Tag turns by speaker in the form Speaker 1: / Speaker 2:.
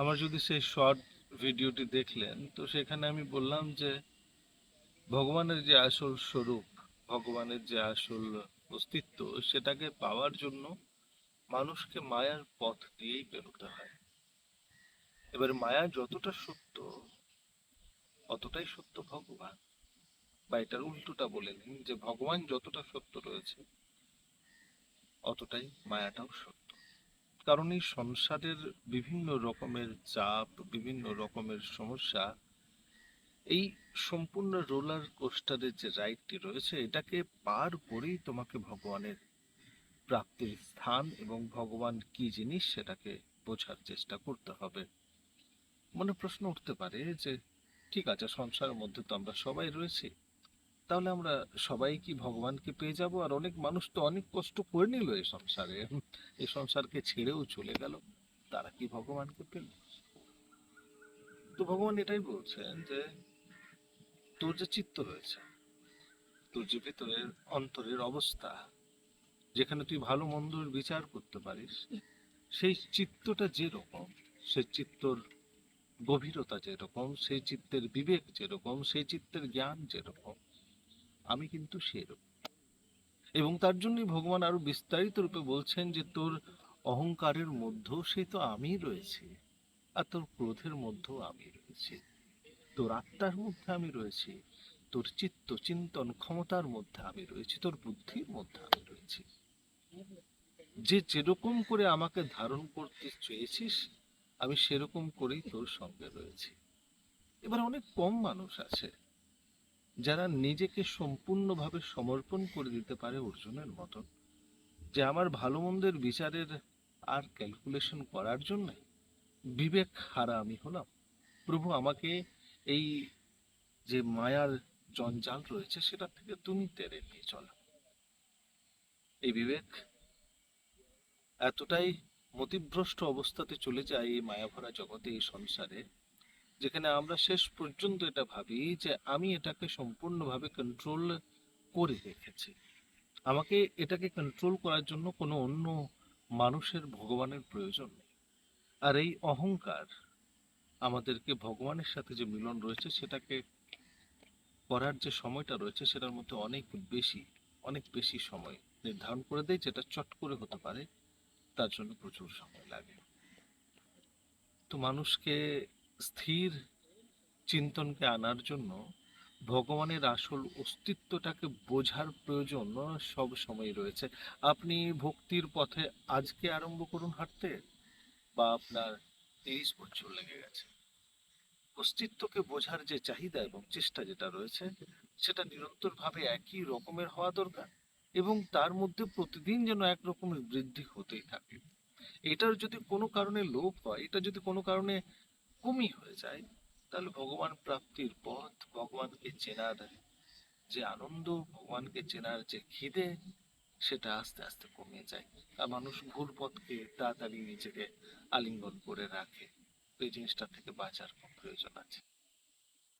Speaker 1: আমার যদি সেই শর্ট ভিডিওটি দেখলেন, তো সেখানে আমি বললাম যে, ভগবানের যে আসল স্বরূপ, ভগবানের যে আসল অস্তিত্ব, সেটাকে পাওয়ার জন্য মানুষকে মায়ার পথ দিয়েই বেরোতে হয়। এবার মায়া যতটা সত্য, অতটাই সত্য ভগবান। বা এটার উল্টোটা বলে নিন যে, ভগবান যতটা সত্য রয়েছে, অতটাই মায়াটাও সত্য। কারণ সংসারের বিভিন্ন রকমের চাপ, বিভিন্ন রকমের সমস্যা, এই সম্পূর্ণ রোলার কোস্টারের যে রাইডটি রয়েছে, এটাকে পার করেই তোমাকে ভগবানের প্রাপ্তির স্থান এবং ভগবান কি জিনিস সেটাকে বোঝার চেষ্টা করতে হবে। মনে প্রশ্ন উঠতে পারে যে, ঠিক আছে, সংসারের মধ্যে তো আমরা সবাই রয়েছি তাহলে আমরা সবাই কি ভগবানকে পেয়ে যাব? আর অনেক মানুষ তো অনেক কষ্ট করে নিল এই সংসারে। এই সংসারকে ছেড়েও চলে গেল। তারা কি ভগবানকে পেল? তো ভগবান এটাই বলছেন যে, তোর যে চিত্ত রয়েছে তোর যে ভিতরের অন্তরের অবস্থা, যেখানে তুই ভালো মন্দর বিচার করতে পারিস, সেই চিত্তটা যেরকম, সেই চিত্তর গভীরতা যেরকম, সেই চিত্তের বিবেক যেরকম, সেই চিত্তের জ্ঞান যেরকম আমি কিন্তু সেরকম এবং তার জন্যই ভগবান আরও বিস্তারিত রূপে বলছেন যে, তোর অহংকারের মধ্যেও সেই তো আমি রয়েছে, আর তোর ক্রোধের মধ্যেও আমি রয়েছি। তোর আত্মার মধ্যে আমি রয়েছি, তোর চিত্ত, চিন্তন ক্ষমতার মধ্যে আমি রয়েছি, তোর বুদ্ধির মধ্যে আমি রয়েছি। যে যেরকম করে আমাকে ধারণ করতে চেয়েছিস, আমি সেরকম করেই তোর সঙ্গে রয়েছি। এবার অনেক কম মানুষ আছে যারা নিজেকে সম্পূর্ণভাবে সমর্পণ করে দিতে পারে অর্জুনের মতন, যে আমার ভালো মন্দের বিচারের আর ক্যালকুলেশন করার জন্য বিবেক হারা আমি হলাম। প্রভু, আমাকে এই যে মায়ার জঞ্জাল রয়েছে, সেটা থেকে তুমি তেড়ে নিয়ে চলো। এই বিবেক এতটাই মতিভ্রষ্ট অবস্থাতে চলে যায় এই মায়াভরা জগতে, এই সংসারে। যেখানে আমরা শেষ পর্যন্ত এটা ভাবি যে আমি এটাকে সম্পূর্ণভাবে কন্ট্রোল করে রেখেছি। আমাকে এটাকে কন্ট্রোল করার জন্য কোনো অন্য মানুষের ভগবানের প্রয়োজন নেই। আর এই অহংকার আমাদেরকে ভগবানের সাথে যে মিলন রয়েছে সেটাকে করার যে সময়টা রয়েছে সেটার মধ্যে অনেক বেশি অনেক বেশি সময় নির্ধারণ করে দেয়, যেটা চট করে হতে পারে। তার জন্য প্রচুর সময় লাগে। তো মানুষকে স্থির চিন্তনকে আনার জন্য ভগবানের আসল অস্তিত্বটাকে বোঝার প্রয়োজন সব সময় রয়েছে। আপনি ভক্তির পথে আজকে আরম্ভ করুন হাঁটতে বা আপনার তিরিশ বছর লেগে গেছে। অস্তিত্বকে বোঝার যে চাহিদা এবং চেষ্টা যেটা রয়েছে, সেটা নিরন্তরভাবে একই রকমের হওয়া দরকার এবং তার মধ্যে প্রতিদিন যেন এক রকমের বৃদ্ধি হতেই থাকে। এটার যদি কোনো কারণে লোপ হয়, এটা যদি কোনো কারণে কমই হয়ে যায়, তাহলে ভগবান প্রাপ্তির পথ ভগবানকে চেনার যে আনন্দ, ভগবানকে চেনার যে খিদে, সেটা আস্তে আস্তে কমে যায়। আর মানুষ ভুল পথকে তাড়াতাড়ি নিজেকে আলিঙ্গন করে রাখে। এই জিনিসটা থেকে বাঁচার প্রয়োজন আছে।